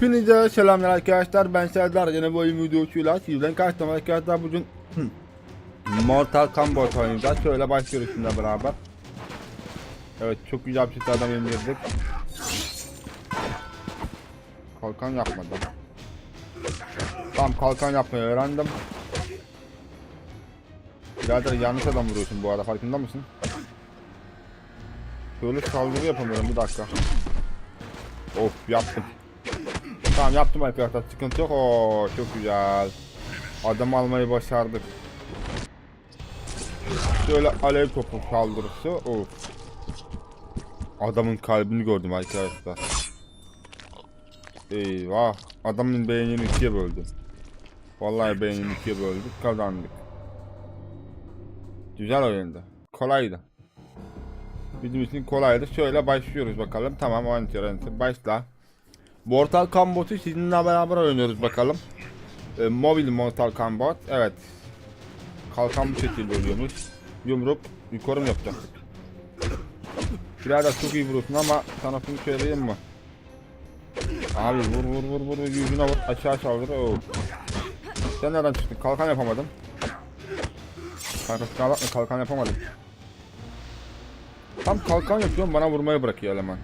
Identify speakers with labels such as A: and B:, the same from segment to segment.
A: Hepinize selamlar arkadaşlar. Ben Serdar. Yine bu oyun videosuyla sizden karşıladım arkadaşlar. Bugün Mortal Kombat oynayacağız. Şöyle başlıyoruz şimdi beraber. Evet çok güzel bir adam indirdik. Kalkan yapmadım. Tamam kalkan yapmayı öğrendim. Birader yanlış adam vuruyorsun bu arada. Farkında mısın? Şöyle saldırı yapamıyorum. Bir dakika. Of yaptım Tamam yaptım arkadaşlar sıkıntı yok. Oo çok güzel. Adam almayı başardık. Şöyle alev topu saldırısı. Of. Adamın kalbini gördüm arkadaşlar. Eyvah. Adamın beynini ikiye böldüm. Vallahi beynini ikiye böldük kazandık. Güzel oyundu. Kolaydı. Bizim için kolaydı. Şöyle başlıyoruz bakalım. Tamam o Başla. Mortal Kombat'ı sizinle beraber oynuyoruz bakalım. Ee, mobil Mortal Kombat. Evet. Kalkan bu şekilde oluyormuş. Yumruk yukarı mı yapacaktık? Birader çok iyi vuruyorsun ama sana şunu söyleyeyim mi? Abi vur vur vur vur yüzüne vur aşağı saldır. Oo. Sen nereden çıktın? Kalkan yapamadım. Kanka bakma kalkan yapamadım. Tam kalkan yapıyorum bana vurmayı bırakıyor eleman.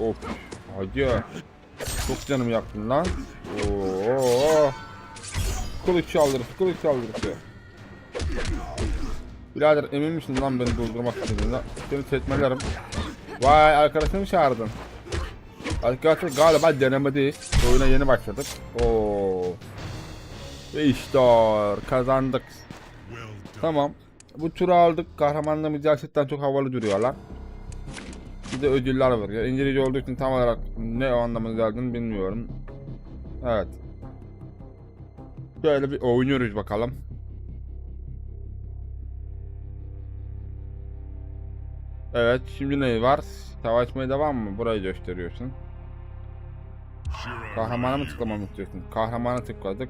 A: Of of. Hacı. Çok canımı yaktın lan. Oo. Kılıç saldırısı, kılıç saldırısı. Birader emin misin lan beni durdurmak istediğinde? Seni tekmelerim. Vay arkadaşını çağırdın. Arkadaşlar galiba denemedeyiz. Oyuna yeni başladık. Oo. Ve işte kazandık. Tamam. Bu turu aldık. Kahramanlarımız gerçekten çok havalı duruyorlar. Bir de ödüller. Ya İngilizce olduğu için tam olarak ne o anlamına geldiğini bilmiyorum. Evet. Şöyle bir oynuyoruz bakalım. Evet şimdi ne var? Savaşmaya devam mı? Burayı gösteriyorsun. Kahramana mı tıklamamı istiyorsun? Kahramana tıkladık.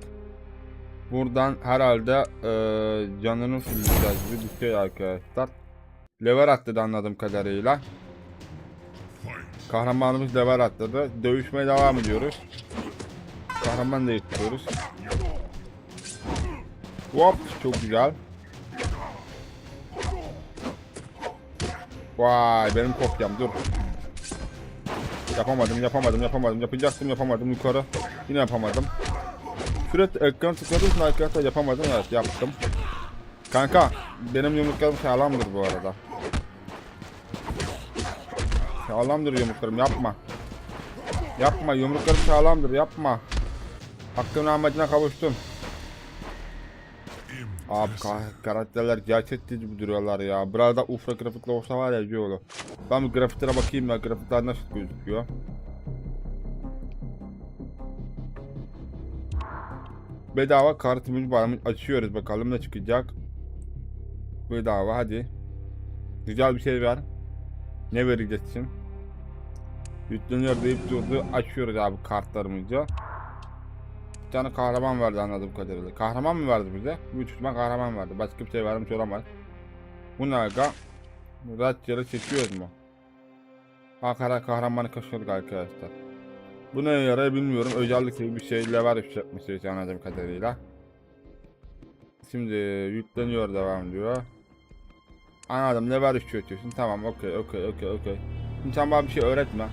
A: Buradan herhalde eee canını fulleyeceğiz gibi bir şey arkadaşlar. Lever atladı anladığım kadarıyla. Kahramanımız level atladı. Dövüşmeye devam ediyoruz. Kahraman değiştiriyoruz. Hop çok güzel. Vay benim kopyam dur. Yapamadım yapamadım yapamadım yapacaktım yapamadım yukarı. Yine yapamadım. Sürekli ekran tıkladığım için arkadaşlar yapamadım evet yaptım. Kanka benim yumruklarım sağlamdır bu arada. Sağlamdır yumruklarım yapma. Yapma yumruklarım sağlamdır yapma. Hakkın amacına kavuştum. Abi ka- karakterler gerçekçi duruyorlar ya. Biraz da ufra grafikle olsa var ya olur. Ben bir grafiklere bakayım ya grafikler nasıl gözüküyor. Bedava kartımız var? Açıyoruz bakalım ne çıkacak. Bedava hadi. Güzel bir şey ver. Ne vereceksin? Yükleniyor deyip durdu. Açıyoruz abi kartlarımızı. Bir tane kahraman verdi anladığım kadarıyla. Kahraman mı verdi bize? Büyük ihtimal kahraman verdi. Başka bir şey vermiş olamaz. Bu ne aga? Yere çekiyoruz mu? Hakara kahramanı kaçırdık arkadaşlar. Bu ne yarar bilmiyorum. Özellikle bir şey lever yükseltmesi anladığım kadarıyla. Şimdi yükleniyor devam ediyor. Anladım lever yükseltiyorsun. Tamam okey okey okey okey. Şimdi sen bana bir şey öğretme.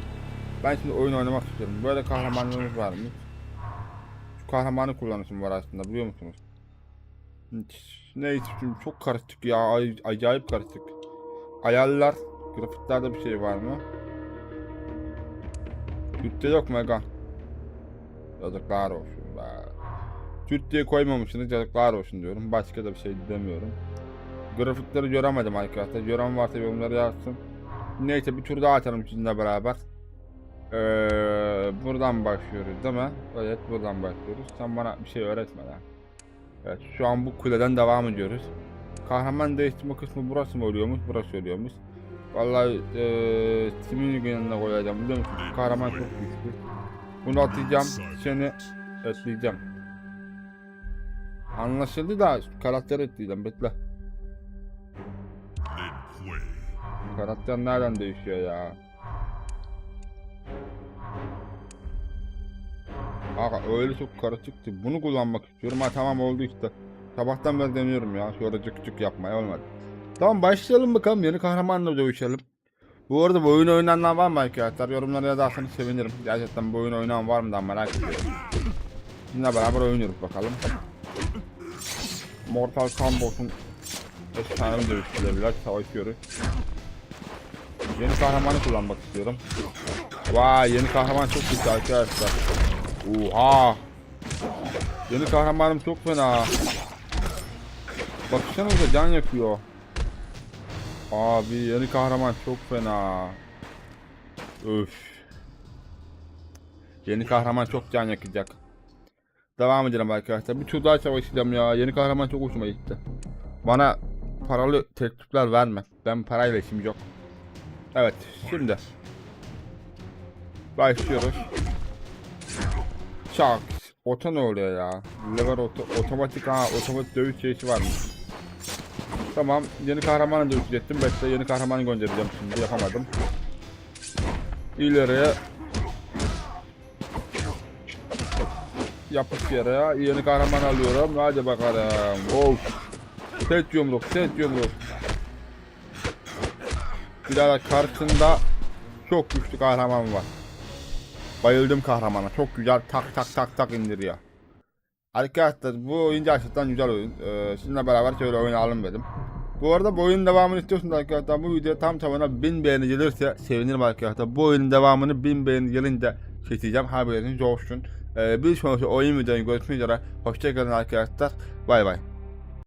A: Ben şimdi oyun oynamak istiyorum. Böyle kahramanlığımız var mı? Şu kahramanı kullanışım var aslında biliyor musunuz? Neyse şimdi çok karışık ya. Ay- acayip karışık. Ayarlar, grafiklerde bir şey var mı? Türkçe yok mu aga? Yazıklar olsun be. Türkçe'ye koymamışsınız yazıklar olsun diyorum. Başka da bir şey demiyorum. Grafikleri göremedim arkadaşlar. Gören varsa yorumları yazsın. Neyse bir tur daha atalım sizinle beraber. Ee, buradan başlıyoruz değil mi? Evet buradan başlıyoruz. Sen bana bir şey öğretme lan. Evet şu an bu kuleden devam ediyoruz. Kahraman değiştirme kısmı burası mı oluyormuş? Burası oluyormuş. Vallahi eee kimin yanına koyacağım biliyor musun? Kahraman çok güçlü. Bunu atacağım. Seni etleyeceğim. Anlaşıldı da karakter etleyeceğim. Bekle. Karakter nereden değişiyor ya? Aga öyle çok karışık ki bunu kullanmak istiyorum. Ha tamam oldu işte. Sabahtan beri deniyorum ya. Şöyle cık yapmaya olmadı. Tamam başlayalım bakalım. Yeni kahramanla dövüşelim. Bu arada bu oyunu oynayanlar var mı arkadaşlar? Yorumlara yazarsanız sevinirim. Gerçekten bu oyunu oynayan var mı da merak ediyorum. Sizinle beraber oynuyoruz bakalım. Mortal Kombat'un efsane dövüşçüleriyle savaşıyoruz. Yeni kahramanı kullanmak istiyorum. Vay yeni kahraman çok güzel arkadaşlar. Oha. Yeni kahramanım çok fena. Baksanıza can yakıyor. Abi yeni kahraman çok fena. Öf. Yeni kahraman çok can yakacak. Devam edelim arkadaşlar. Bir tur daha savaşacağım ya. Yeni kahraman çok hoşuma gitti. Bana paralı teklifler verme. Ben parayla işim yok. Evet şimdi. Başlıyoruz. Çak. Ota ne oluyor ya? Lever oto, otomatik ha otomatik dövüş şeysi varmış. Tamam yeni kahramanı dövüşecektim. Bekle yeni kahramanı göndereceğim şimdi yapamadım. İleriye yapış yere yeni kahraman alıyorum. Hadi bakalım. Of. Set yumruk, set yumruk. Bir daha karşısında çok güçlü kahraman var. Bayıldım kahramana. Çok güzel tak tak tak tak indiriyor. Arkadaşlar bu oyun gerçekten güzel oyun. Ee, sizinle beraber şöyle oynayalım dedim. Bu arada bu oyunun devamını istiyorsunuz arkadaşlar. Bu video tam tamına 1000 beğeni gelirse sevinirim arkadaşlar. Bu oyunun devamını 1000 beğeni gelince çekeceğim. Haberiniz olsun. Ee, bir sonraki oyun videoyu görüşmek üzere. Hoşçakalın arkadaşlar. Bay bay.